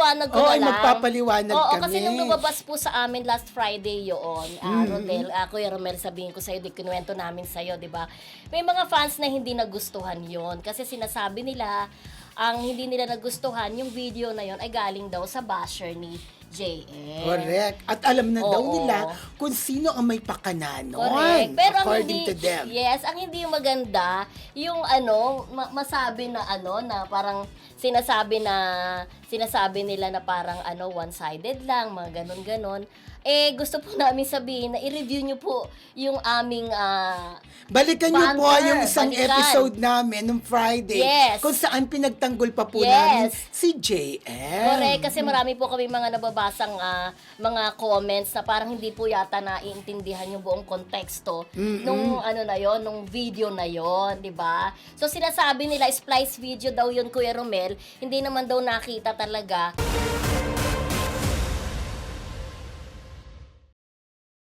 ipapaliwanag ko Oo, na lang. magpapaliwanag Oo, kami. kasi nung lumabas po sa amin last Friday yun, ah, Mm-hmm. Rodel, ah, Kuya Romel, sabihin ko sa'yo, di kinuwento namin sa'yo, di ba? May mga fans na hindi nagustuhan yon kasi sinasabi nila, ang hindi nila nagustuhan, yung video na yon ay galing daw sa basher ni JM. Correct. At alam na daw Oo. nila kung sino ang may pakananon. Correct. Pero ang according hindi, to them. yes, ang hindi maganda, yung ano, ma- masabi na ano, na parang sinasabi na, sinasabi nila na parang ano, one-sided lang, mga ganon-ganon. Eh, gusto po namin sabihin na i-review nyo po yung aming ah, Balikan niyo po Banter, yung isang balikan. episode namin nung Friday Yes. kung saan pinagtanggol pa po Yes. namin si JM. Correct, kasi marami po kami mga nababasang ah, mga comments na parang hindi po yata naiintindihan yung buong konteksto nung ano na yon, nung video na yon, 'di ba? So sinasabi nila splice video daw yun Kuya Romel, hindi naman daw nakita talaga